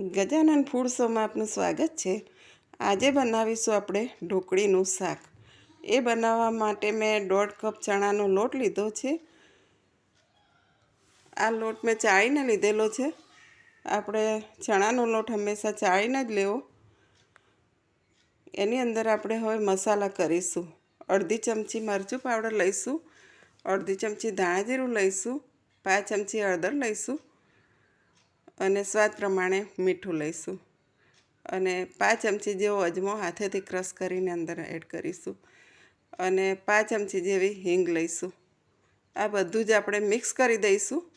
Gajanan food શોમાં આપનું સ્વાગત છે. આજે બનાવીશું આપણે ઢોકળીનું શાક. એ બનાવવા માટે મેં દોઢ કપ ચણાનો લોટ લીધો છે. આ લોટ મેં ચાળીને લીધેલો છે. આપણે ચણાનો લોટ હંમેશા ચાળીને જ લેવો. એની અંદર આપણે હવે મસાલા કરીશું. અડધી ચમચી મરચું પાવડર લઈશું. અડધી ચમચી ધાણા જીરું લઈશું. પાંચ ચમચી હળદર લઈશું. અને સ્વાદ પ્રમાણે મીઠું લઈશું. અને પાંચ ચમચી જેવો અજમો હાથેથી ક્રશ કરીને અંદર એડ કરીશું. અને પાંચ ચમચી જેવી હિંગ લઈશું. આ બધું જ આપણે મિક્સ કરી દઈશું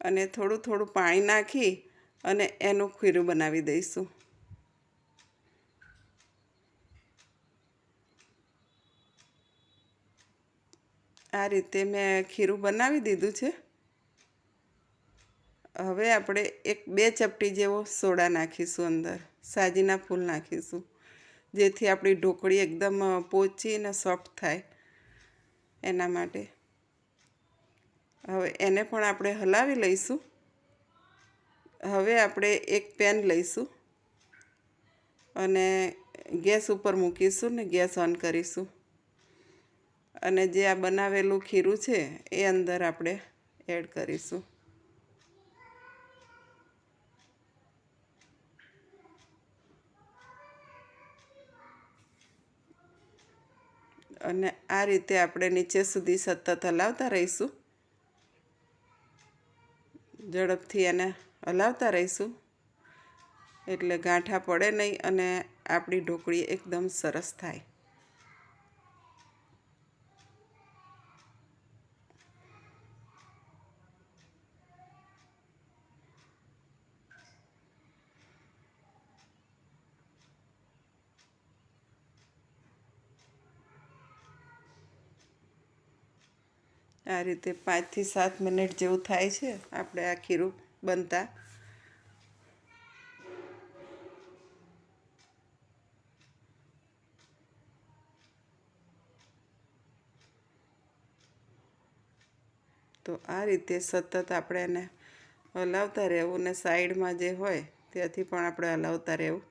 અને થોડું થોડું પાણી નાખી અને એનું ખીરું બનાવી દઈશું. આ રીતે મેં ખીરું બનાવી દીધું છે. હવે આપણે એક બે ચપટી જેવો સોડા નાખીશું અંદર, સાજીના ફૂલ નાખીશું, જેથી આપણી ઢોકળી એકદમ પોચી અને સોફ્ટ થાય એના માટે. હવે એને પણ આપણે હલાવી લઈશું. હવે આપણે એક પેન લઈશું અને ગેસ ઉપર મૂકીશું ને ગેસ ઓન કરીશું. અને જે આ બનાવેલું ખીરું છે એ અંદર આપણે એડ કરીશું. અને આ રીતે આપણે નીચે સુધી સતત હલાવતા રહીશું. ઝડપથી એને હલાવતા રહીશું. એટલે ગાંઠા પડે નહીં અને આપણી ઢોકળી એકદમ સરસ થાય. આ રીતે પાંચથી સાત મિનિટ જેવું થાય છે. આપણે આ ખીરું બનતા. તો આ રીતે સતત આપણે એને હલાવતા રહેવું ને સાઈડમાં જે હોય, ત્યાંથી પણ આપણે હલાવતા રહેવું.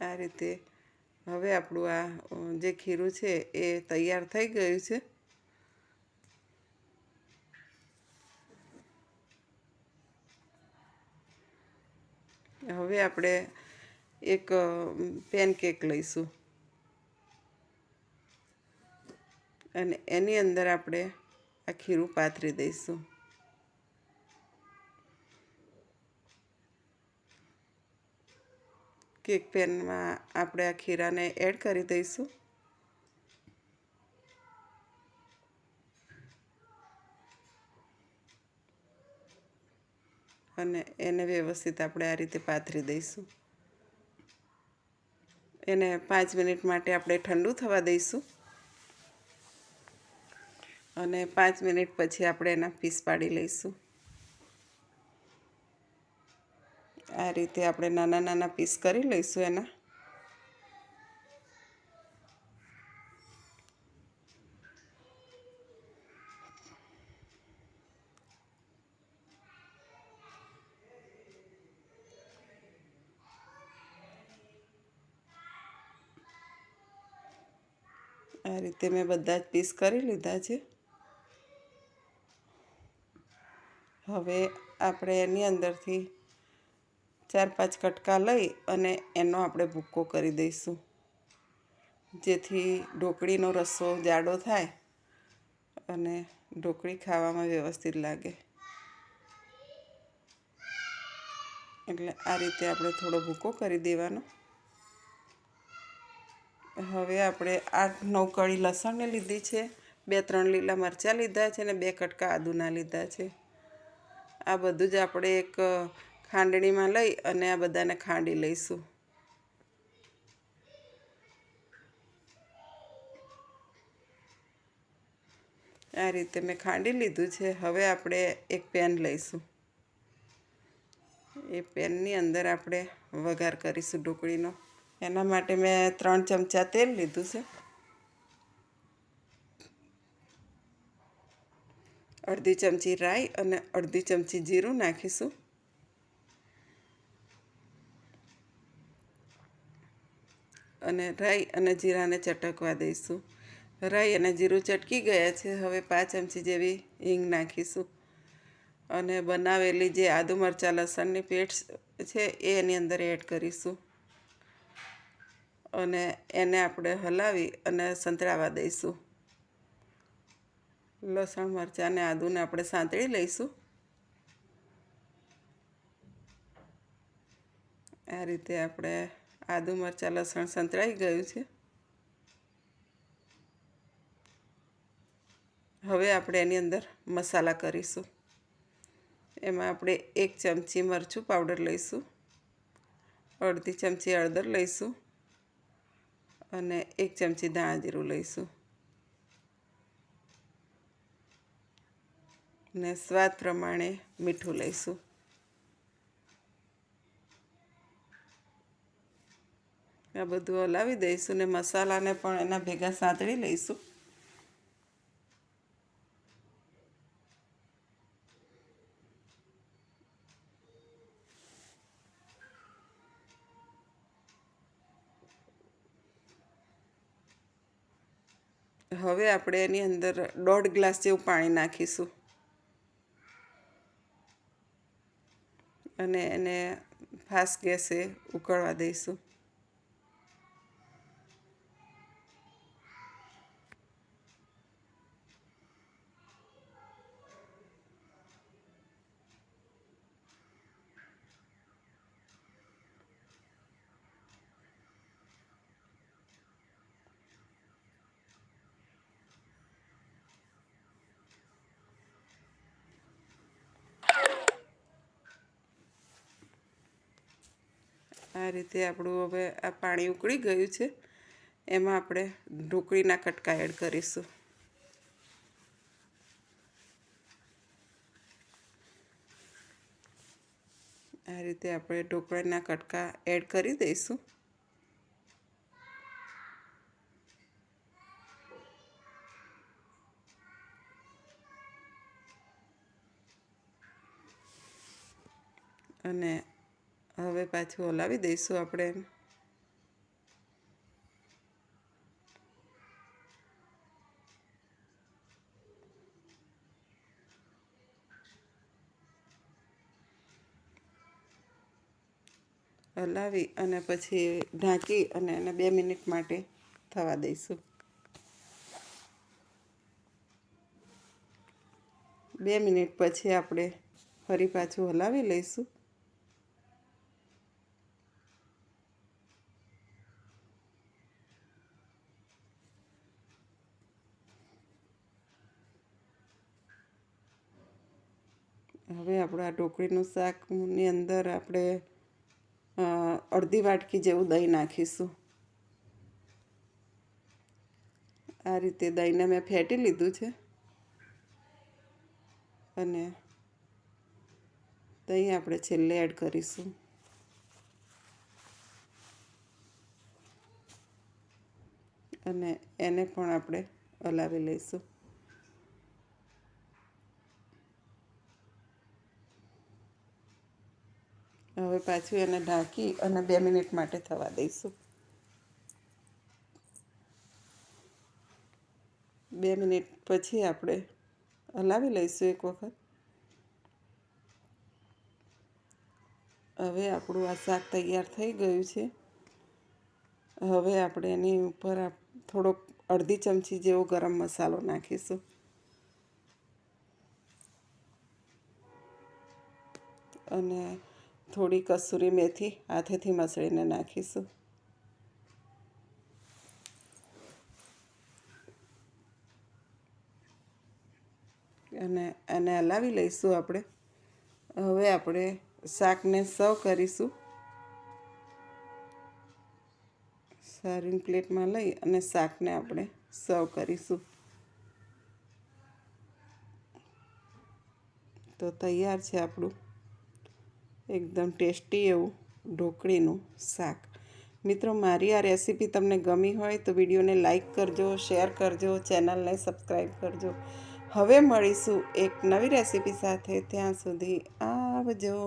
આ રીતે હવે આપણું આ જે ખીરું છે એ તૈયાર થઈ ગયું છે. હવે આપણે એક પેનકેક લઈશું. અને એની અંદર આપણે આ ખીરું પાથરી દઈશું. કેક પેનમાં આપણે આ ખીરાને એડ કરી દઈશું. અને એને વ્યવસ્થિત આપણે આ રીતે પાથરી દઈશું. એને પાંચ મિનિટ માટે આપણે ઠંડુ થવા દઈશું. અને પાંચ મિનિટ પછી આપણે એના પીસ પાડી લઈશું. આ રીતે આપણે નાના નાના પીસ કરી લઈશું એના. આ રીતે મેં બધા જ પીસ કરી લીધા છે. હવે આપણે એની અંદરથી ચાર પાંચ કટકા લઈ અને એનો આપણે ભૂક્કો કરી દઈશું. જેથી ઢોકળીનો રસો જાડો થાય અને ઢોકળી ખાવામાં વ્યવસ્થિત લાગે. એટલે આ રીતે આપણે થોડો ભૂકો કરી દેવાનો. હવે આપણે આઠ નવ કળી લસણને લીધી છે, બે ત્રણ લીલા મરચાં લીધા છે અને બે કટકા આદુના લીધા છે. આ બધું જ આપણે એક ખાંડણીમાં લઈ અને આ બધાને ખાંડી લઈશું. આ રીતે મેં ખાંડી લીધું છે. હવે આપણે એક પેન લઈશું. એ પેનની અંદર આપણે વઘાર કરીશું ઢોકળીનો. એના માટે મેં ત્રણ ચમચા તેલ લીધું છે. અડધી ચમચી રાઈ અને અડધી ચમચી જીરું નાખીશું. અને રાઈ અને જીરાને ચટકવા દઈશું. રાઈ અને જીરું ચટકી ગયા છે. હવે પાંચ ચમચી જેવી હિંગ નાખીશું. અને બનાવેલી જે આદુ મરચાં, લસણની પેસ્ટ છે એ એની અંદર એડ કરીશું. અને એને આપણે હલાવી અને સંતળાવા દઈશું. લસણ, મરચાં અને આદુને આપણે સાંતળી લઈશું. આ રીતે આપણે આદુ મરચાં લસણ સંતળાઈ ગયું છે. હવે આપણે એની અંદર મસાલા કરીશું. એમાં આપણે એક ચમચી મરચું પાવડર લઈશું. અડધી ચમચી હળદર લઈશું. અને એક ચમચી ધાણા જીરું લઈશું. ને સ્વાદ પ્રમાણે મીઠું લઈશું. આ બધું હલાવી દઈશું ને મસાલાને પણ એના ભેગા સાંતળી લઈશું. હવે આપણે એની અંદર દોઢ ગ્લાસ જેવું પાણી નાખીશું. અને એને ફાસ્ટ ગેસે ઉકળવા દઈશું. આ રીતે આપણું હવે આ પાણી ઉકળી ગયું છે. એમાં આપણે ઢોકળીના કટકા એડ કરીશું. આ રીતે આપણે ઢોકળાના કટકા એડ કરી દઈશું. અને હવે પાછું હલાવી દઈશું આપણે. હલાવી અને પછી ઢાંકી અને એને બે મિનિટ માટે થવા દઈશું. બે મિનિટ પછી આપણે ફરી પાછું હલાવી લઈશું. હવે આપણે આ ઢોકળીનું શાકની અંદર આપણે અડધી વાટકી જેવું દહીં નાખીશું. આ રીતે દહીંને મેં ફેટી લીધું છે. અને દહીં આપણે છેલ્લે એડ કરીશું. અને એને પણ આપણે હલાવી લઈશું. હવે પાછું એને ઢાંકી અને બે મિનિટ માટે થવા દઈશું. બે મિનિટ પછી આપણે હલાવી લઈશું એક વખત. હવે આપણું આ શાક તૈયાર થઈ ગયું છે. હવે આપણે એની ઉપર થોડોક અડધી ચમચી જેવો ગરમ મસાલો નાખીશું. અને થોડી કસૂરી મેથી હાથેથી મસળીને નાખીશું. અને એને હલાવી લઈશું આપણે. હવે આપણે શાકને સર્વ કરીશું. સર્વિંગ પ્લેટમાં લઈ અને શાકને આપણે સર્વ કરીશું. તો તૈયાર છે આપણું. એકદમ ટેસ્ટી એવું ઢોકળીનું શાક. મિત્રો, મારી આ રેસીપી તમને ગમી હોય તો વિડીયોને લાઇક કરજો, શેર કરજો, ચેનલને સબસ્ક્રાઈબ કરજો. હવે મળીશું એક નવી રેસીપી સાથે. ત્યાં સુધી આવજો.